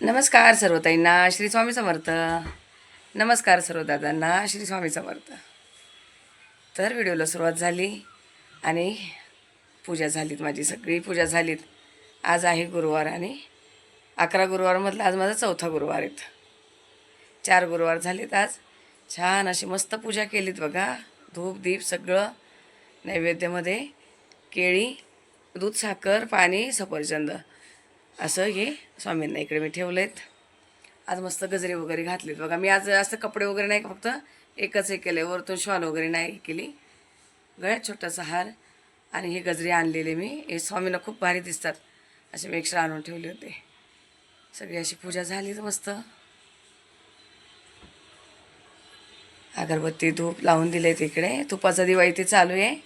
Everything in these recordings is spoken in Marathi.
नमस्कार सर्व ताईंना श्री स्वामी समर्थ. नमस्कार सर्व दादांना श्री स्वामी समर्थ. तर व्हिडिओला सुरुवात झाली आणि पूजा झालीत माझी सगळी पूजा झालीत. आज आहे गुरुवार आणि अकरा गुरुवारमधला आज माझा चौथा गुरुवार आहेत चार गुरुवार झालेत आज. छान अशी मस्त पूजा केलीत बघा. धूप दीप सगळं नैवेद्यामध्ये केळी दूध साखर पाणी सफरचंद. असं हे स्वामींना इकडे मी ठेवलेत. आज मस्त गजरे वगैरे घातलेत. बघा मी आज असं कपडे वगैरे नाही फक्त एकच हे केलं वरतून शॉल वगैरे नाही केली. गळ्यात छोटासा हार आणि हे गजरे आणलेले मी. हे स्वामींना खूप भारी दिसतात. असे मी एक्स्ट्रा आणून ठेवले होते. सगळी अशी पूजा झालीच मस्त. अगरबत्ती धूप लावून दिले इकडे. तुपाचा दिवा इथे चालू आहे.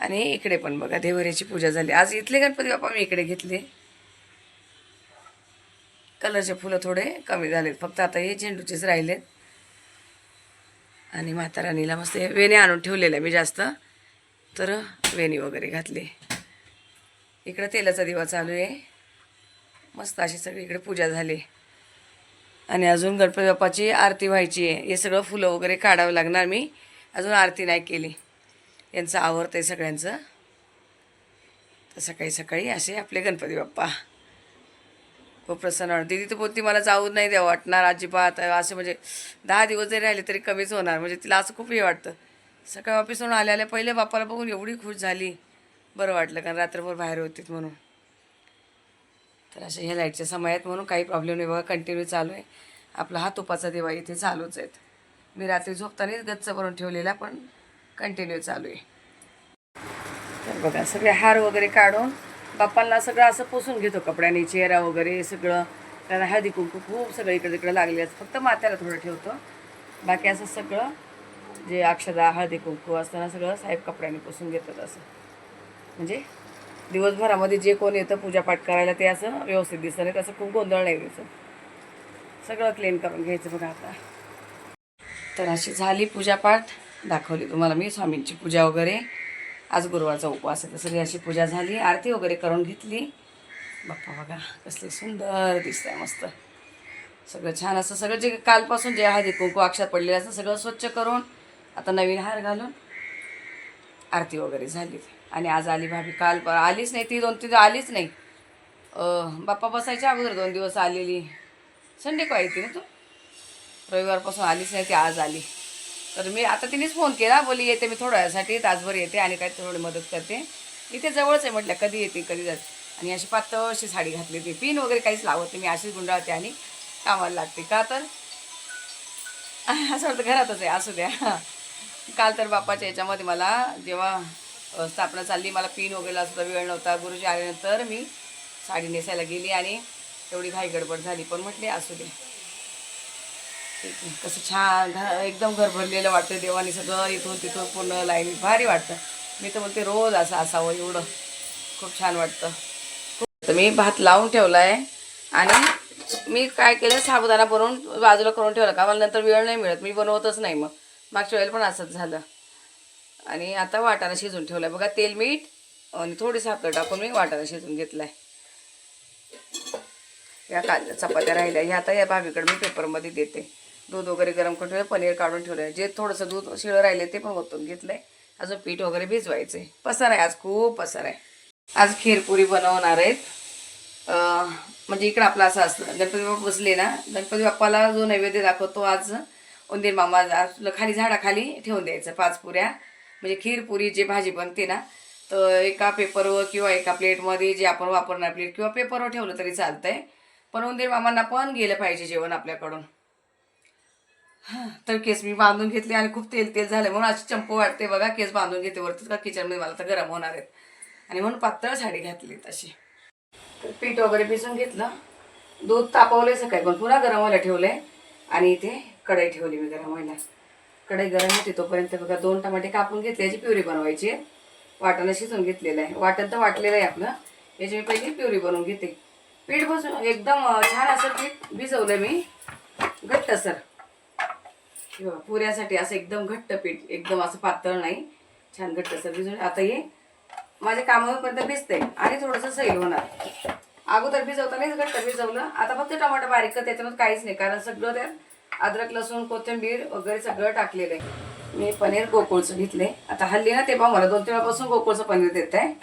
आणि इकडे पण बघा देवऱ्याची पूजा झाली. आज इथले गणपती बाप्पा मी इकडे घेतले. कलरचे फुलं थोडे कमी झालेत. फक्त आता हे झेंडूचेच राहिलेत. आणि म्हाताराणीला मस्त हे वेणे आणून ठेवलेल्या मी जास्त. तर वेणी वगैरे घातली. इकडं तेलाचा दिवा चालू आहे. मस्त अशी सगळी इकडे पूजा झाली. आणि अजून गणपती बाप्पाची आरती व्हायची आहे. हे सगळं फुलं वगैरे काढावं लागणार मी. अजून आरती नाही केली. यांचं आवडतं आहे सगळ्यांचं. तर सकाळी सकाळी असे आपले गणपती बाप्पा. खूप प्रसन्न वाटतं दिदी तर बोलती मला जाऊ नाही द्यावं वाटणार अजिबात. असे म्हणजे दहा दिवस जरी राहिले तरी कमीच होणार. म्हणजे तिला असं खूप हे वाटतं. सकाळी ऑफिसवरून आल्या आल्या पहिले बाप्पाला बघून एवढी खुश झाली. बरं वाटलं कारण रात्रभर बाहेर होतीत म्हणून. तर अशा ह्या लाईटच्या समयात म्हणून काही प्रॉब्लेम नाही. बघा कंटिन्यू चालू आहे. आपला हा तुपाचा दिवा इथे चालूच आहेत मी रात्री झोपतानाच गच्च भरून ठेवलेला पण कंटिन्यू चालू आहे. तर बघा सगळे हार वगैरे काढून बाप्पांना सगळं असं पुसून घेतो कपड्याने चेहरा वगैरे सगळं. त्याला हळदी कुंकू खूप सगळं इकडे तिकडे लागले असतं फक्त मात्याला थोडं ठेवतो. बाकी असं सगळं जे अक्षदा हळदी कुंकू असताना सगळं साहेब कपड्याने पुसून घेतात असं. म्हणजे दिवसभरामध्ये जे कोण येतं पूजापाठ करायला ते असं व्यवस्थित दिसतं नाही तसं खूप गोंधळ नाही दिसत. सगळं क्लीन करून घ्यायचं बघा आता. तर अशी झाली पूजापाठ. दाखवली तुम्हाला मी स्वामींची पूजा वगैरे. आज गुरुवारचा उपवास आहे. तर सगळी अशी पूजा झाली आरती वगैरे करून घेतली. बाप्पा बघा कसले सुंदर दिसत आहे मस्त. सगळं छान असं सगळं जे कालपासून जे हळदी कुंकू अक्षात पडलेलं असं सगळं स्वच्छ करून आता नवीन हार घालून आरती वगैरे झाली. आणि आज आली भाभी काल प- आलीच नाही ती दोन तीन आलीच नाही. बाप्पा बसायच्या अगोदर दोन दिवस आलेली. संडे का ती ना तू? रविवारपासून आलीच नाही ती आज आली. तर मी आता तिनेच फोन केला बोली येते मी थोड्या वेळासाठी तासभर येते आणि काय थोडी मदत करते. इथे जवळच आहे म्हटलं कधी येते कधी जाते. आणि अशी पातळ अशी साडी घातली होती. पिन वगैरे काहीच लावत नाही मी अशीच गुंडाळते आणि कामाला लागते. का तर? असं वाटतं घरातच आहे असू द्या. काल तर बापाच्या याच्यामध्ये मला जेव्हा स्थापना चालली मला पिन वगैरे सुद्धा वेळ नव्हता गुरुजी आल्यानंतर मी साडी नेसायला गेली आणि तेवढी घाई गडबड झाली. पण म्हटले असू दे. कसं छान एकदम घर भरलेलं वाटतं देवाने सगळं इथून तिथून पूर्ण लाईन भारी वाटतं. मी तर म्हणते रोज असं असावं एवढं. खूप छान वाटतं. तर मी भात लावून ठेवला आहे आणि मी काय केलं साबुदाणा बनवून बाजूला करून ठेवला. का मला नंतर वेळ नाही मिळत. मी बनवतच नाही मग. मागच्या वेळेला पण असंच झालं. आणि आता वाटाणा शिजून ठेवला आहे बघा तेल मीठ आणि थोडी साखर टाकून मी वाटाणा शिजून घेतला आहे या काल चपात्या राहिल्या. ह्या आता या भाभीकडे मी पेपरमध्ये देते. दूध वगैरे गरम करून ठेवलं पनीर काढून ठेवलं आहे जे थोडंसं दूध शिळं राहिले ते पण ओतून घेतलं आहे अजून पीठ वगैरे भिजवायचं आहे पसार आहे आज खूप पसार आहे. आज खीरपुरी बनवणार आहेत. म्हणजे इकडं आपलं असं असतं गणपती बाप्पा बसले ना गणपती बाप्पाला जो नैवेद्य दाखवतो आज उंदीर मामा आपलं खाली झाडाखाली ठेवून द्यायचं पाच पुऱ्या. म्हणजे खीरपुरी जे भाजी बनते ना तर एका पेपरवर किंवा एका प्लेटमध्ये जे आपण वापरणार प्लेट किंवा पेपरवर ठेवलं तरी चालतंय. पण उंदीर मामांना पण गेलं पाहिजे जेवण आपल्याकडून. तर केस मी बांधून घेतले आणि खूप तेल तेल झालं म्हणून अशी चंपू वाटते बघा केस बांधून घेते वरतीच का किचनमध्ये मला तर गरम होणार आहेत. आणि म्हणून पातळ साडी घातली तशी तर पीठ वगैरे भिजून घेतलं. दूध तापवले सकाळी पण. पुन्हा गरम व्हायला ठेवले आणि इथे कढई ठेवली मी गरम व्हायला. कढई गरम होती तोपर्यंत बघा दोन टमाटे कापून घेतले. याची प्युरी बनवायची. आहे. शिजून घेतलेलं आहे. वाटण तर वाटलेलं आहे आपलं. याची मी पहिली प्युरी बनवून घेते. पीठ बसून एकदम छान असं पीठ भिजवलं मी. घट्टसर पुऱ्यासाठी असं एकदम घट्ट पीठ एकदम असं पातळ नाही. छान घट्ट असं भिजून. आता हे माझ्या कामापर्यंत भिजते आणि थोडंसं सैल होणार. अगोदर भिजवतानाच घट्ट भिजवलं. आता फक्त टमाटर बारीक कर त्याच्यामध्ये काहीच नाही. कारण सगळं त्यात अद्रक लसूण कोथिंबीर वगैरे सगळं टाकलेलं आहे. मी पनीर गोकुळचं घेतले आता हल्ली ना ते पाहू मला दोन तीन वेळापासून गोकुळचं पनीर देत आहे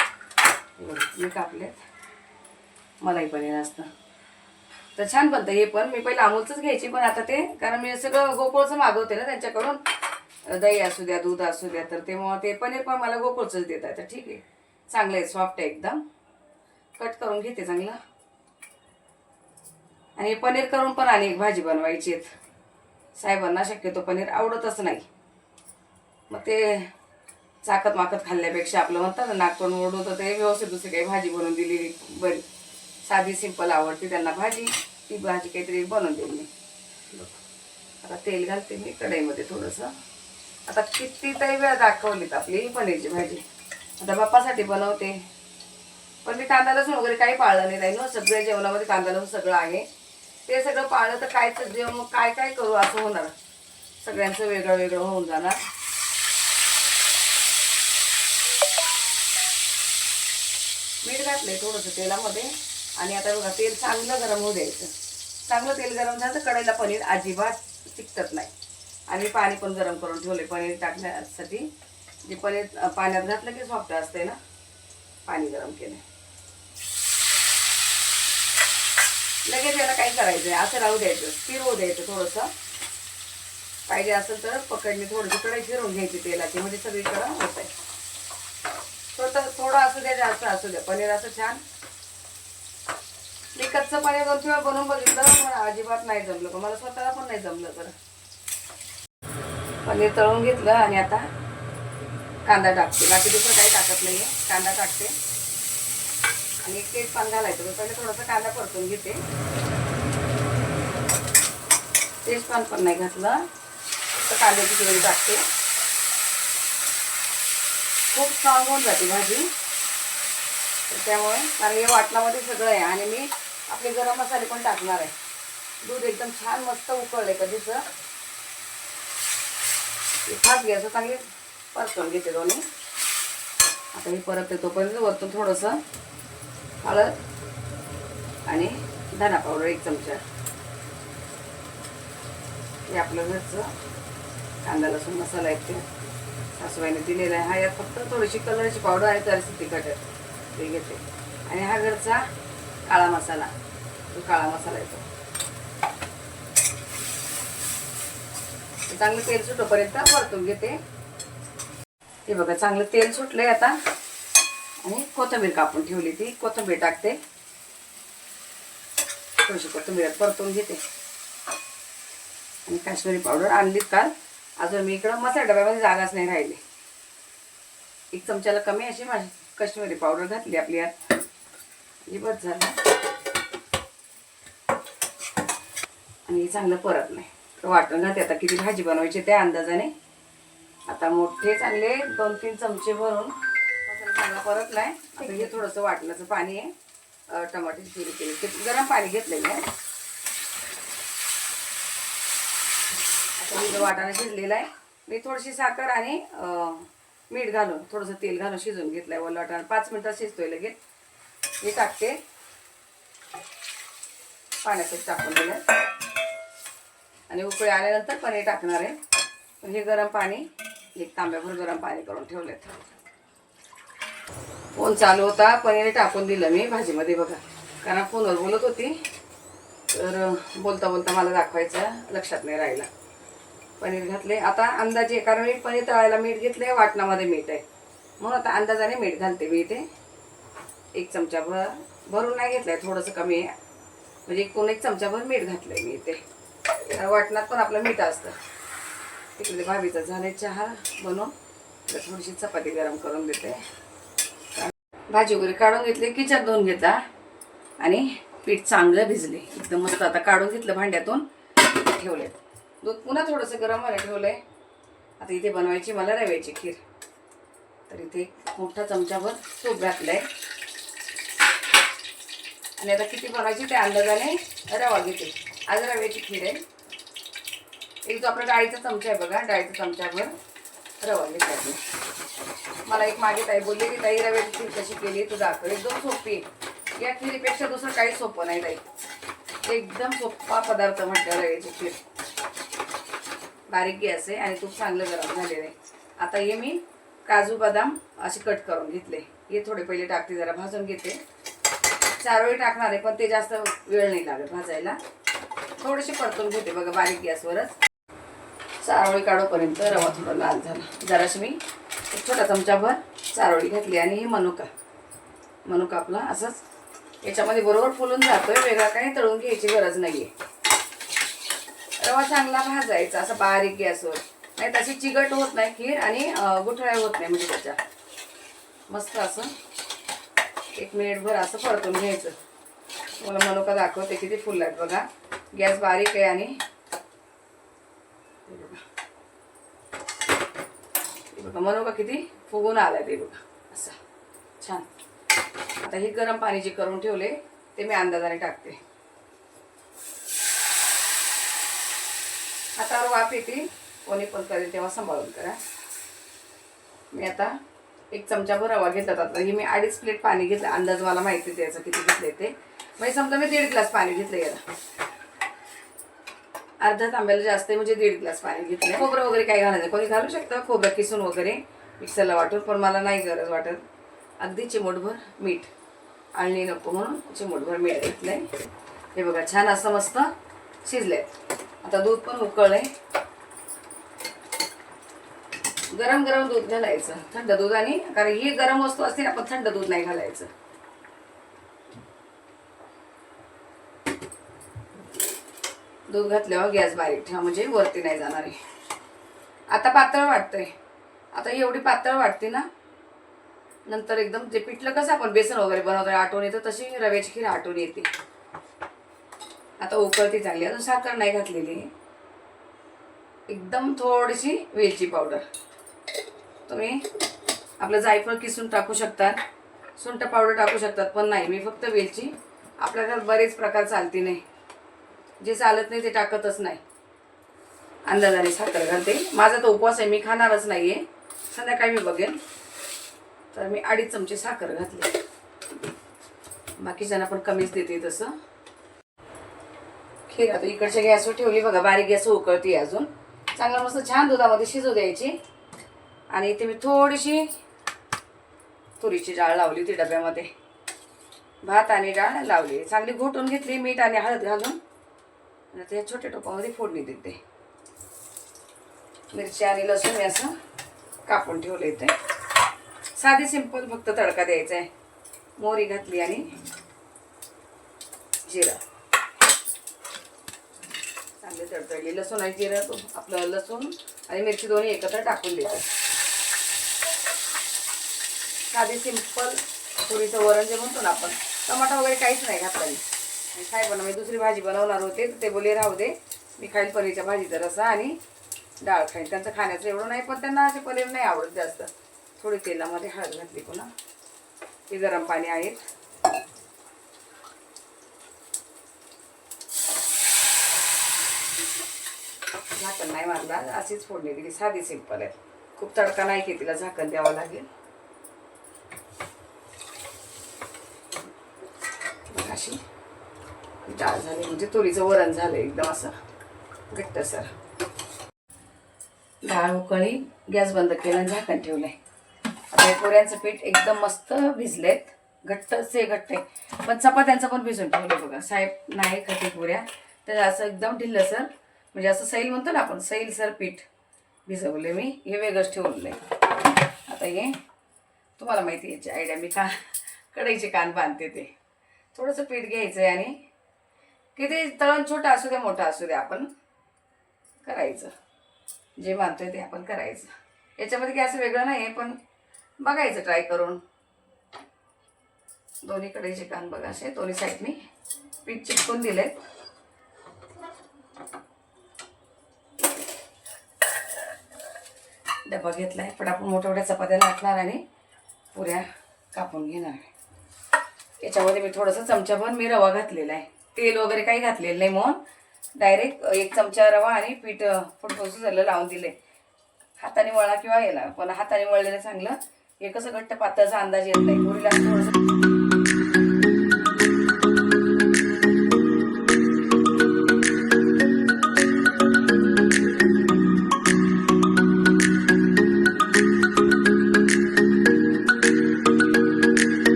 मी कापलेत. मलाही पनीर असतं. तर छान बनतं हे पण. मी पहिले अमूलचंच घ्यायची पण आता ते कारण मी सगळं गोकुळचं मागवते ना त्यांच्याकडून. दही असू द्या दूध असू द्या तर ते मग ते पनीर पण मला गोकुळचंच देत आहे तर ठीक आहे. चांगलं आहे सॉफ्ट आहे एकदम. कट करून घेते चांगलं. आणि पनीर करून पण आणि एक भाजी बनवायची आहेत. साहेबांना शक्यतो पनीर आवडतच नाही. मग ते चाकत माकत खाल्ल्यापेक्षा आपलं म्हणतात ना नागपूर ओढून तर ते व्यवस्थित दुसरी काही भाजी बनवून दिलेली बरी. साधी सिंपल आवडते त्यांना भाजी. ती भाजी काहीतरी बनवून देईल मी. आता तेल घालते मी कढईमध्ये थोडंसं. आता कितीतरी वेळा दाखवलीत आपली पनीरची भाजी. आता बाप्पासाठी बनवते. पण मी कांदा लसूण वगैरे काही पाळलं नाही राहील सगळ्या जेवणामध्ये कांदा लसूण सगळं आहे. ते सगळं पाळलं तर कायच जेवण मग काय काय करू? असं होणार. सगळ्यांचं वेगळं वेगळं होऊन जाणार. मीठ घातलंय थोडंसं तेलामध्ये. आणि आता बघा तेल चांगलं गरम होऊ द्यायचं. चांगलं तेल गरम झालं तर कढईला पनीर अजिबात चिकटत नाही. आणि पाणी पण गरम करून ठेवले पनीर टाकण्यासाठी. जे पनीर पाण्यात घातलं की सॉफ्ट असते ना? पाणी गरम केलं लगेच याला काही करायचं आहे असं राहू द्यायचं स्थिर होऊ द्यायचं थोडंसं. पाहिजे असेल तर पकडणी थोडंसं कढई फिरवून घ्यायची तेलाची म्हणजे सगळीकडं होत आहे थोडं थोडं असू द्या जास्त असू द्या पनीर असं छान कच्चं पनीर दोन किंवा बनवून बघितलं मला अजिबात नाही जमलं. पण मला स्वतःला पण नाही जमलं तर. पनीर तळून घेतलं आणि आता कांदा टाकते. बाकी दुसरं काही टाकत नाही आहे कांदा टाकते. आणि एक तेज पान घालायचं. तर पहिले थोडंसं कांदा परतून घेते. तेजपान पण नाही घातलं. तर कांद्याची चिवडी टाकते. खूप स्ट्रॉंग होऊन जाते भाजी. त्यामुळे कारण हे वाटणामध्ये सगळं आहे. आणि मी आपले गरम मसाले पण टाकणार आहे. दूध एकदम छान मस्त उकळलं आहे कधीचं फास्ट घ्यायचं चांगली परतून घेते दोन्ही. आता मी परत येतो पण वरतून थोडंसं हळद आणि धना पावडर एक चमचा. हे आपलं घरचं कांदा लसूण मसाला आहे ते. सासूबाईने दिलेला आहे. हा यात फक्त थोडीशी कलरची पावडर आहे तर तिखट आहे. ते घेते. आणि हा घरचा काळा मसाला. तो काळा मसाला येतो. चांगलं तेल सुटोपर्यंत परतून घेते. ते बघा चांगलं तेल सुटलंय आता. आणि कोथिंबीर कापून ठेवली ती. कोथिंबीर टाकते. थोडीशी कोथिंबीर परतून घेते. आणि काश्मीरी पावडर आणलीत काल. अजून मी इकडं मसाला डब्यामध्ये जागाच नाही राहिली. एक चमच्याला कमी अशी माझी काश्मीरी पावडर घातली आपली यात ही बस झालं. आणि हे चांगलं परत नाही. तर वाटून घालते आता किती भाजी बनवायची त्या अंदाजाने. आता मोठे चांगले दोन तीन चमचे भरून मसाला चांगला नाही. आता हे थोडंसं वाटल्याचं पाणी आहे. अं, टमाट्याची केली. ते गरम पाणी घेतलेलं आहे. आता मी वाटाणा शिजलेला आहे. मी थोडीशी साखर आणि मीठ घालून थोडंसं तेल घालून शिजवून घेतलं आहे वाटाणा पाच मिनिटात शिजतोय लगेच. हे टाकते. पाण्यासाठी टाकून दिलं. आणि उकळी आल्यानंतर पनीर टाकणार आहे. पण हे गरम पाणी एक तांब्याभर गरम पाणी करून ठेवलेत फोन चालू होता पनीर टाकून दिलं मी भाजीमध्ये बघा. कारण फोनवर बोलत होती. तर बोलता बोलता मला दाखवायचं लक्षात नाही राहिला. पनीर घातले आता अंदाजे कारण मी पनीर तळायला मीठ घेतले वाटणामध्ये मीठ आहे. म्हणून आता अंदाजाने मीठ घालते मी इथे. एक चमचाभर भरून नाही घेतलंय थोडंसं कमी आहे. म्हणजे एकूण एक चमचाभर मीठ घातलंय मी इथे. वाटणात पण आपलं मीठ असतं. तिकडे भाभीचं झाले चहा बनवून. तर थोडीशी चपाती गरम करून देते. भाजी वगैरे काढून घेतली किचन धुवून घेतला. आणि पीठ चांगलं भिजले. एकदम मस्त आता काढून घेतलं भांड्यातून. ठेवले दूध पुन्हा थोडंसं गरम व्हायला ठेवलंय. आता इथे बनवायची मला रव्याची खीर. तर इथे मोठा चमचाभर तूप आहे आणि आता किती बनवायची त्या अंदाजाने रवा घेते. आज रव्याची खीर आहे. एक जो आपला डाळीचा चमचा आहे बघा डाळीचा चमच्यावर रवा घेतात मला एक मागे ताई बोलली की ताई रव्याची खीर कशी केली तू दाखव. एकदम सोपी आहे. या खिरीपेक्षा दुसरं काही सोपं नाही ताई. एकदम सोपा पदार्थ म्हटलं रव्याची खीर. बारीक गॅस आहे आणि तूप चांगलं गरम झालेलं आहे. आता हे मी काजू बदाम असे कट करून घेतले. हे थोडे पहिले टाकते जरा भाजून घेते. चारोळी टाकणार आहे पण ते जास्त वेळ नाही लागत भाजायला. थोडेसे परतून घेते बघा बारीक गॅसवरच. चारोळी काढोपर्यंत रवा थोडा लाल झाला. जराशी मी एक छोटा चमचाभर चारोळी घातली आणि हे मनुका. मनुका आपला असंच याच्यामध्ये बरोबर फुलून जातोय वेगळा काही तळून घ्यायची गरज नाहीये. रवा चांगला भाजायचा असं बारीक गॅसवर. नाही तशी चिकट होत नाही खीर आणि गुठळ्या होत नाही म्हणजे त्याच्या. मस्त असं एक मिनिटभर असं परतून घ्यायचं. मला मनुका दाखवते किती फुललात बघा. गॅस बारीक आहे आणि बघा. मनोका मनुका किती फुगून आलाय ते बघा. असं. छान. आता हे गरम पाणी जे करून ठेवले ते मी अंदाजाने टाकते. आता वाफ येते कोणी पण करेल तेव्हा सांभाळून करा. मी आता एक चमचाभर रवा घेतला आता. हे मी अडीच प्लेट पाणी घेतलं. अंदाज मला माहिती आहे त्याचं किती घेतले ते. म्हणजे समजा मी दीड ग्लास पाणी घेतलं याला. अर्धा तांब्याला जास्त आहे म्हणजे दीड ग्लास पाणी घेतलं खोबरं वगैरे काही घालायचं कोणी घालू शकतं. खोबरं किसून वगैरे मिक्सरला वाटून पण मला नाही गरज वाटत. अगदी चिमूटभर मीठ. आळणी नको म्हणून चिमूटभर मीठ घेतलंय. हे बघा छान असं मस्त शिजलंय. आता दूध पण उकळलंय. गरम गरम दूध घालायचं. थंड दूध आणि कारण ही गरम वस्तू असते ना, आपण थंड दूध नाही घालायचं. दूध घातल्यावर गॅस बारीक ठेवा म्हणजे वरती नाही जाणार आहे आता पातळ वाटतंय. आता एवढी पातळ वाटते ना नंतर एकदम ते पिठलं कसं आपण बेसन वगैरे बनवतो आठवण येतं तशी रव्याची खीर आठवण येते. आता उकळती चांगली अजून साखर नाही घातलेली. एकदम थोडीशी वेलची पावडर. तुम्ही आपलं जायफळ किसून टाकू शकतात. सुंठ पावडर टाकू शकतात पण नाही. मी फक्त वेलची. आपल्या घरात बरेच प्रकार चालते नाही. जे चालत नाही ते टाकतच नाही. अंदाजाने साखर घालते. माझा तो उपवास आहे मी खाणारच नाही आहे संध्याकाळी मी बघेन. तर मी अडीच चमचे साखर घातली. बाकीच्यांना पण कमीच देते तसं. खीर आता इकडच्या गॅसवर ठेवली. बघा बारीक गॅस उकळती अजून. चांगलं मस्त छान दुधामध्ये शिजू द्यायची. आणि इथे मी थोडीशी तुरीची डाळ लावली होती डब्यामध्ये. भात आणि डाळ लावली. चांगली घोटून घेतली मीठ आणि हळद घालून. आणि त्या छोट्या टोपामध्ये फोडणी देते. मिरची आणि लसूण मी असं कापून ठेवलं इथे. साधी सिंपल फक्त तडका द्यायचा आहे मोहरी घातली आणि जिरं. चांगले तडतडली. लसूण आणि जिरं तो आपलं लसूण आणि मिरची दोन्ही एकत्र टाकून देते. साधी सिंपल थोडीचं वरण जे म्हणतो ना आपण टमाटा वगैरे काहीच नाही घातलं मी. आणि काय बनव मी दुसरी भाजी बनवणार होते तर ते बोले राहू दे मी खाईल पनीरच्या भाजीचा रसा आणि डाळ खाईन. त्यांचं खाण्याचं एवढं नाही पण त्यांना असे पनीर नाही आवडत जास्त. थोडी तेलामध्ये हळद घातली पुन्हा. ते गरम पाणी आहेत झाकण नाही मारला अशीच फोडणी दिली. साधी सिंपल आहे. खूप तडका नाही की तिला झाकण द्यावं लागेल बघ अशी. डाळ झाली म्हणजे तुरीचं वरण झालं एकदम असं. घट्ट सर डाळ उकळी गॅस बंद केला आणि झाकण ठेवलंय. आता पोऱ्यांचं पीठ एकदम मस्त भिजलेत. घट्ट से घट्ट आहे. पण चपात्यांचं पण भिजून ठेवलं बघा. साहेब नाही खाते पुऱ्या. तर असं एकदम ढिल्लं सर. म्हणजे असं सैल म्हणतो ना आपण सैल सर पीठ भिजवले मी. हे वेगळंच ठेवलेलं आहे आता हे तुम्हाला माहिती याची आयडिया मी का कढईचे कान बांधते ते. थोडंसं पीठ घ्यायचं आहे आणि किती तळण छोटा असू दे मोठा असू दे आपण करायचं. जे मानतोय ते आपण करायचं. याच्यामध्ये काही असं वेगळं नाही आहे पण बघायचं ट्राय करून. दोन्हीकडे जे कान बघा असे दोन्ही साईडनी पीठ चिटकून दिले डबा घेतलाय पण आपण मोठ्या मोठ्या चपात्या लाटणार आणि पुऱ्या कापून घेणार. याच्यामध्ये मी थोडंसं चमच्याभर मी रवा घातलेला आहे. तेल वगैरे काही घातलेलं नाही म्हणून. डायरेक्ट एक चमचा रवा आणि पीठ फुटफुस झालं लावून दिले हाताने वळा किंवा याला पण हाताने वळलेलं चांगलं. हे कसं घट्ट पातळचा अंदाज येत नाही. पुरीला थोडंसं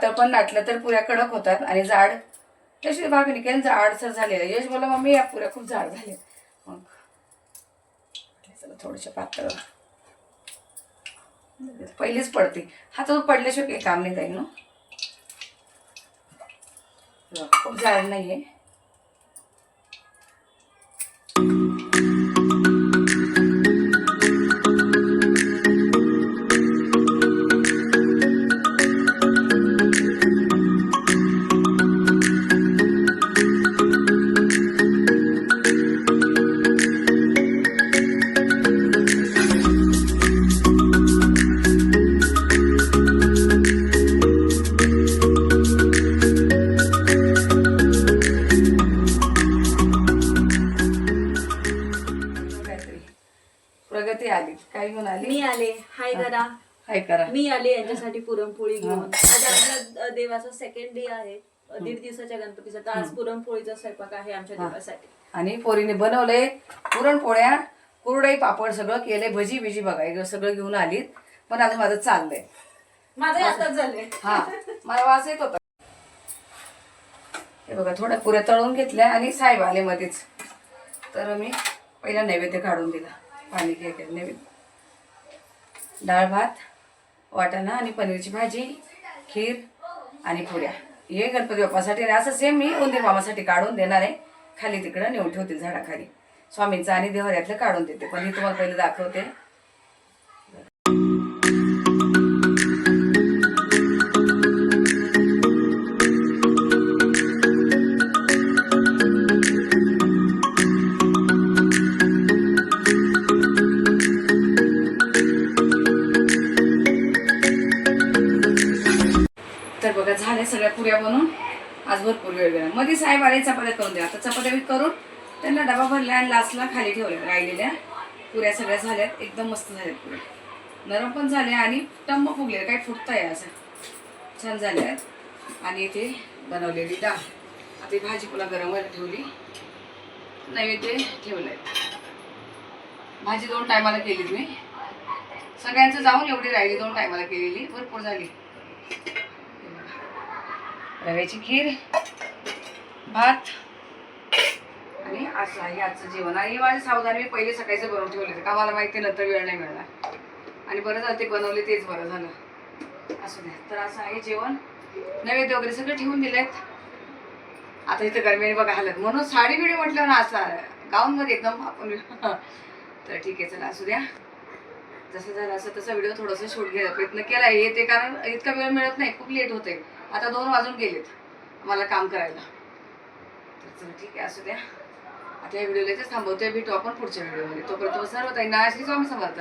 पातळ पण लाटलं तर पुऱ्या कडक होतात आणि जाड. तशी भाभी केलं जाडसर झालेलं यश बोला मम्मी या पुऱ्या खूप जाड झाल्या मग म्हटलं थोडंसं पातळ. पहिलीच पडते. हातात पडल्याशिवाय काही काम नाही जाईल ना. खूप जाड नाही आहे प्रगती आली. काय घेऊन आली? मी आले. हाय करा हाय करा. मी आले यांच्यासाठी पुरणपोळी घेऊन. आज आमच्या देवाचा सेकंड डे आहे. दीड दिवसाच्या गणपतीचा तर आज पुरणपोळीचा स्वयंपाक आहे आमच्या देवासाठी. आणि पोरीने बनवलंय पुरणपोळ्या कुरडई पापड सगळं केलंय भजी बिजी बघा हे सगळं घेऊन आलीत. पण अजून माझं चाललंय. माझे आताच झाले हा. मला वास येत होता. हे बघा थोड्या पुऱ्या तळून घेतल्या आणि साहेब आले मध्येच. तर मी पहिला नैवेद्य काढून दिला. पाणी घे केलं नैवेद्य डाळ भात वाटाणा आणि पनीरची भाजी खीर आणि पुऱ्या. हे गणपती बाप्पासाठी आणि असं सेम मी उंदीर मामासाठी काढून देणार आहे. खाली तिकडं नेऊन ठेवते झाडाखाली. स्वामींचं आणि देवाऱ्यातलं काढून देते. पण हे तुम्हाला पहिले दाखवते. झाल्या सगळ्या पुऱ्या बनवून आज भरपूर वेळ गेला. मध्ये साहेब आले चपात्या करून द्या. आता चपात्या मी करून त्यांना डबा भरला आणि लास्टला खाली ठेवल्या राहिलेल्या. पुऱ्या सगळ्या झाल्यात. एकदम मस्त झाल्यात पुऱ्या. नरम पण झाल्या आणि टंब फुगले काय फुटता आहे असं. छान झाल्या आहेत आणि इथे बनवलेली डाळ. आता ही भाजी पुन्हा गरम व्हायला ठेवली. नैवेद्य ठेवलंय. भाजी दोन टायमाला केली मी. सगळ्यांचं जाऊन एवढी राहिली दोन टायमाला केलेली. भरपूर झाली. रव्याची खीर भात आणि असं आहे आजचं जेवण. आणि माझे सावधान मी पहिले सकाळचं बनवून ठेवले होते. का मला माहिती नंतर वेळ नाही मिळणार. आणि बरं झालं ते बनवले तेच बरं झालं. असं द्या. तर असं आहे जेवण. नैवेद्य वगैरे सगळे ठेवून दिलेत. आता इथं गरमीने बघा हालत. म्हणून साडी बिडी म्हटलं ना असं गाऊनमध्ये एकदम आपण तर ठीक आहे चला असू द्या. जसं झालं असं तसा व्हिडिओ थोडासा शूट घ्यायचा प्रयत्न केला. येते कारण इतका वेळ मिळत नाही. खूप लेट होते आता दोन वाजून गेलेत मला काम करायला. तर चल ठीक आहे असू द्या. आता या व्हिडिओला थांबवतोय भेटू आपण पुढच्या व्हिडिओमध्ये. तोपर्यंत सर्व ताईंना श्री स्वामी समर्थ